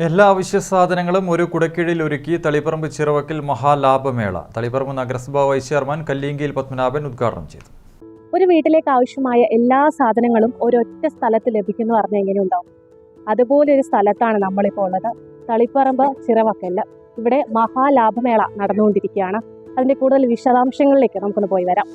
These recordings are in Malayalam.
എല്ലാ അവശ്യ സാധനങ്ങളും ഒരു കുടക്കീഴിൽ ഒരുക്കി തളിപ്പറമ്പ് ചിറവക്കിൽ മഹാലാഭമേള. തളിപ്പറമ്പ് നഗരസഭാ വൈസ് ചെയർമാൻ കല്ലിയങ്കിയിൽ പത്മനാഭൻ ഉദ്ഘാടനം ചെയ്തു. ഒരു വീട്ടിലേക്ക് ആവശ്യമായ എല്ലാ സാധനങ്ങളും ഒരൊറ്റ സ്ഥലത്ത് ലഭിക്കുന്നു പറഞ്ഞ എങ്ങനെ ഉണ്ടാവും? അതുപോലെ ഒരു സ്ഥലത്താണ് നമ്മളിപ്പോൾ ഉള്ളത്. തളിപ്പറമ്പ് ചിറവക്കല്ല്. ഇവിടെ മഹാലാഭമേള നടന്നുകൊണ്ടിരിക്കുകയാണ്. അതിന്റെ കൂടുതൽ വിശദാംശങ്ങളിലേക്ക് നമുക്കൊന്ന് പോയി വരാം.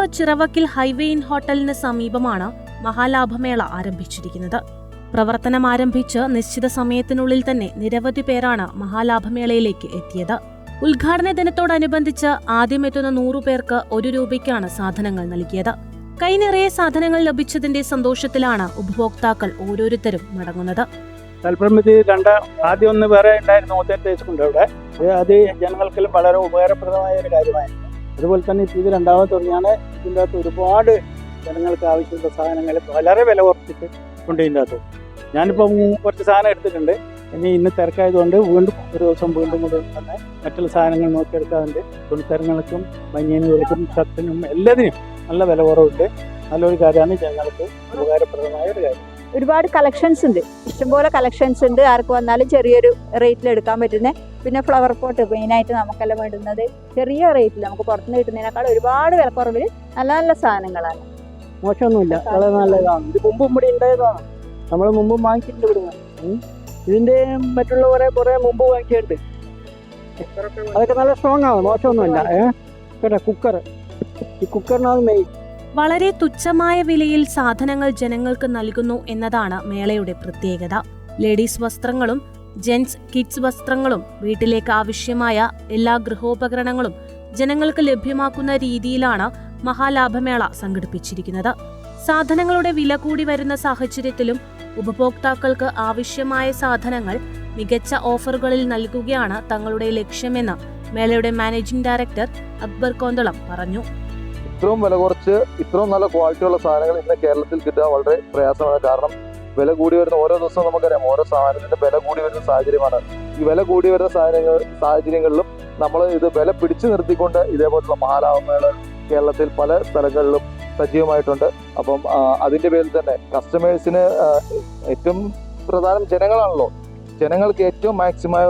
തളിപ്പറമ്പ് ചിറവക്കിൽ ഹൈവേ ഇൻ ഹോട്ടലിന് സമീപമാണ് മഹാലാഭമേള ആരംഭിച്ചിരിക്കുന്നത്. പ്രവർത്തനം ആരംഭിച്ച് നിശ്ചിത സമയത്തിനുള്ളിൽ തന്നെ നിരവധി പേരാണ് മഹാലാഭമേളയിലേക്ക് എത്തിയത്. ഉദ്ഘാടന ദിനത്തോടനുബന്ധിച്ച് ആദ്യം എത്തുന്ന പേർക്ക് ഒരു രൂപയ്ക്കാണ് സാധനങ്ങൾ നൽകിയത്. കൈനിറയെ സാധനങ്ങൾ ലഭിച്ചതിന്റെ സന്തോഷത്തിലാണ് ഉപഭോക്താക്കൾ ഓരോരുത്തരും മടങ്ങുന്നത്. ആദ്യം ഒന്ന് വേറെ ഉണ്ടായിരുന്നു അത് ജനങ്ങൾക്കെല്ലാം വളരെ ഉപകാരപ്രദമായ ഒരു കാര്യമായിരുന്നു. അതുപോലെ തന്നെ ഇപ്പോൾ ഇത് രണ്ടാമത്തെ തുടങ്ങിയാണ് ഇതിന്റെ അകത്ത് ഒരുപാട് ജനങ്ങൾക്ക് ആവശ്യമുള്ള സാധനങ്ങൾ വളരെ വില കുറച്ചിട്ട് ഉണ്ട് ഇതിന്റെ അകത്ത് ഞാനിപ്പം കുറച്ച് സാധനം എടുത്തിട്ടുണ്ട്. ഇനി ഇന്ന് തിരക്കായതുകൊണ്ട് വീണ്ടും ഒരു ദിവസം വീണ്ടും കൂടെ തന്നെ മറ്റുള്ള സാധനങ്ങൾ നോക്കിയെടുക്കാറുണ്ട് തുണിത്തരങ്ങൾക്കും ബനിയനുകൾക്കും ഷർട്ടിനും എല്ലാത്തിനും നല്ല വില കുറവുണ്ട്. നല്ലൊരു കാര്യമാണ് ജനങ്ങൾക്ക് ഉപകാരപ്രദമായ ഒരു കാര്യം. ഒരുപാട് കളക്ഷൻസ് ഉണ്ട്. ഇഷ്ടംപോലെ കളക്ഷൻസ് ഉണ്ട്. ആർക്ക് വന്നാലും ചെറിയൊരു റേറ്റിൽ എടുക്കാൻ പറ്റുന്നത് പിന്നെ ഫ്ലവർ പോട്ട് മെയിനായിട്ട് നമുക്കെല്ലാം വേണ്ടുന്നത്? ചെറിയ റേറ്റിൽ നമുക്ക് പുറത്തുനിന്ന് കിട്ടുന്നതിനേക്കാൾ ഒരുപാട് വിലക്കുറവിൽ നല്ല നല്ല സാധനങ്ങളാണ്. മോശമൊന്നുമില്ല. വളരെ നല്ലതാണ്. ഇത് മുമ്പും ഇവിടെ ഉണ്ടായതാണ്. നമ്മൾ മുമ്പും വാങ്ങിച്ചിട്ടുണ്ട് ഇവിടുന്ന്. ഇതിന്റെ മറ്റുള്ള കുറെ കുറെ മുമ്പ് വാങ്ങിച്ചിട്ടുണ്ട്. അതൊക്കെ നല്ല സ്ട്രോങ് ആണ്. മോശമൊന്നുമില്ല. ഏഹ് കേട്ടോ കുക്കർ ഈ കുക്കറിനാണ് മെയിൻ വളരെ തുച്ഛമായ വിലയിൽ സാധനങ്ങൾ ജനങ്ങൾക്ക് നൽകുന്നു എന്നതാണ് മേളയുടെ പ്രത്യേകത. ലേഡീസ് വസ്ത്രങ്ങളും ജെൻസ് കിഡ്സ് വസ്ത്രങ്ങളും വീട്ടിലേക്ക് ആവശ്യമായ എല്ലാ ഗൃഹോപകരണങ്ങളും ജനങ്ങൾക്ക് ലഭ്യമാക്കുന്ന രീതിയിലാണ് മഹാലാഭമേള സംഘടിപ്പിച്ചിരിക്കുന്നത്. സാധനങ്ങളുടെ വില കൂടി വരുന്ന സാഹചര്യത്തിലും ഉപഭോക്താക്കൾക്ക് ആവശ്യമായ സാധനങ്ങൾ മികച്ച ഓഫറുകളിൽ നൽകുകയാണ് തങ്ങളുടെ ലക്ഷ്യമെന്ന് മേളയുടെ മാനേജിംഗ് ഡയറക്ടർ അക്ബർ കോന്തളം പറഞ്ഞു. ഇത്രയും വില കുറച്ച് ഇത്രയും നല്ല ക്വാളിറ്റിയുള്ള സാധനങ്ങൾ ഇന്ന് കേരളത്തിൽ കിട്ടുക വളരെ പ്രയാസമാണ്. കാരണം വില കൂടി വരുന്ന ഓരോ ദിവസവും നമുക്കറിയാം ഓരോ സാധനത്തിന്റെ വില കൂടി വരുന്ന സാഹചര്യമാണ്. ഈ വില കൂടി വരുന്ന സാഹചര്യങ്ങൾ സാഹചര്യങ്ങളിലും നമ്മൾ ഇത് വില പിടിച്ചു നിർത്തിക്കൊണ്ട് ഇതേപോലുള്ള മഹാലാഭമേള കേരളത്തിൽ പല സ്ഥലങ്ങളിലും സജീവമായിട്ടുണ്ട്. അപ്പം അതിന്റെ പേരിൽ തന്നെ കസ്റ്റമേഴ്സിന് ഏറ്റവും പ്രധാനം ജനങ്ങളാണല്ലോ. ജനങ്ങൾക്ക് ഏറ്റവും മാക്സിമമായ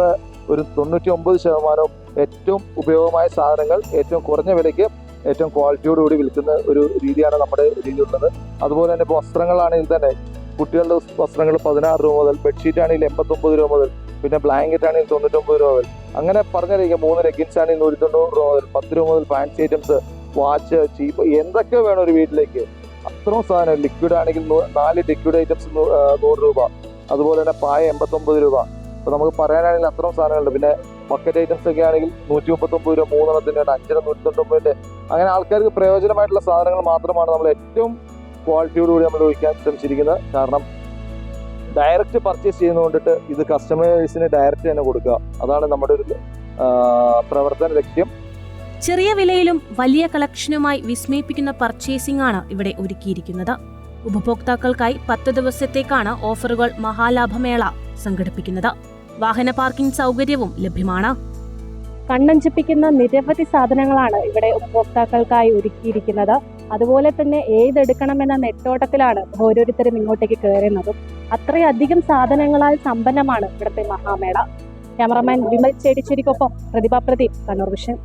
ഒരു തൊണ്ണൂറ്റി ഒമ്പത് ശതമാനവും ഏറ്റവും ഉപയോഗമായ സാധനങ്ങൾ ഏറ്റവും കുറഞ്ഞ വിലയ്ക്ക് ഏറ്റവും ക്വാളിറ്റിയോടുകൂടി വിൽക്കുന്ന ഒരു രീതിയാണ് നമ്മുടെ രീതിയുള്ളത് അതുപോലെ തന്നെ വസ്ത്രങ്ങളാണെങ്കിൽ തന്നെ കുട്ടികളുടെ വസ്ത്രങ്ങൾ പതിനാറ് രൂപ മുതൽ ബെഡ്ഷീറ്റ് ആണെങ്കിൽ എൺപത്തൊമ്പത് രൂപ മുതൽ പിന്നെ ബ്ലാങ്കറ്റ് ആണെങ്കിൽ തൊണ്ണൂറ്റൊമ്പത് രൂപ മുതൽ. അങ്ങനെ പറഞ്ഞിരിക്കും മൂന്ന് ലെഗിൻസ് ആണെങ്കിൽ നൂറ്റി തൊണ്ണൂറ് രൂപ മുതൽ പത്ത് രൂപ മുതൽ ഫാൻസി ഐറ്റംസ് വാച്ച് ചീപ്പ് എന്തൊക്കെ വേണം ഒരു വീട്ടിലേക്ക്. അത്രയും സാധനം ലിക്വിഡ് ആണെങ്കിൽ നാല് ലിക്വിഡ് ഐറ്റംസ് നൂറ് രൂപ. അതുപോലെ തന്നെ പായ എൺപത്തൊമ്പത് രൂപ. അപ്പൊ നമുക്ക് പറയാനാണെങ്കിൽ അത്രയും സാധനങ്ങളുണ്ട്. പിന്നെ ബക്കറ്റ് ഐറ്റംസ് ഒക്കെ ആണെങ്കിൽ നൂറ്റി മുപ്പത്തൊമ്പത് രൂപ മൂന്നെണ്ണത്തിന്റെ അഞ്ചര നൂറ്റി തൊണ്ണൂറ്റൊമ്പതിന്റെ അങ്ങനെ ആൾക്കാർക്ക് പ്രയോജനമായിട്ടുള്ള സാധനങ്ങൾ മാത്രമാണ് നമ്മൾ ഏറ്റവും ക്വാളിറ്റിയോടുകൂടി നമ്മൾ ഒഴിക്കാൻ ശ്രമിച്ചിരിക്കുന്നത്. കാരണം ഡയറക്റ്റ് പർച്ചേസ് ചെയ്യുന്നതുകൊണ്ടിട്ട് ഇത് കസ്റ്റമേഴ്സിന് ഡയറക്റ്റ് തന്നെ കൊടുക്കുക. അതാണ് നമ്മുടെ ഒരു പ്രവർത്തന ലക്ഷ്യം. ചെറിയ വിലയിലും വലിയ കളക്ഷനുമായി വിസ്മയിപ്പിക്കുന്ന പർച്ചേസിംഗ് ആണ് ഇവിടെ ഒരുക്കിയിരിക്കുന്നത്. ഉപഭോക്താക്കൾക്കായി പത്ത് ദിവസത്തേക്കാണ് ഓഫറുകൾ മഹാലാഭമേള സംഘടിപ്പിക്കുന്നത്. വാഹന പാർക്കിംഗ് സൗകര്യവും ലഭ്യമാണ്. കണ്ണഞ്ചിപ്പിക്കുന്ന നിരവധി സാധനങ്ങളാണ് ഇവിടെ ഉപഭോക്താക്കൾക്കായി ഒരുക്കിയിരിക്കുന്നത്. അതുപോലെ തന്നെ ഏതെടുക്കണമെന്ന നെട്ടോട്ടത്തിലാണ് ഓരോരുത്തരും ഇങ്ങോട്ടേക്ക് കയറുന്നതും. അത്രയധികം സാധനങ്ങളാൽ സമ്പന്നമാണ് ഇവിടുത്തെ മഹാമേള. ക്യാമറമാൻ വിമൽ ചേടിച്ചേരിക്കൊപ്പം പ്രതിഭ പ്രദീപ് കണ്ണൂർ വിഷൻ.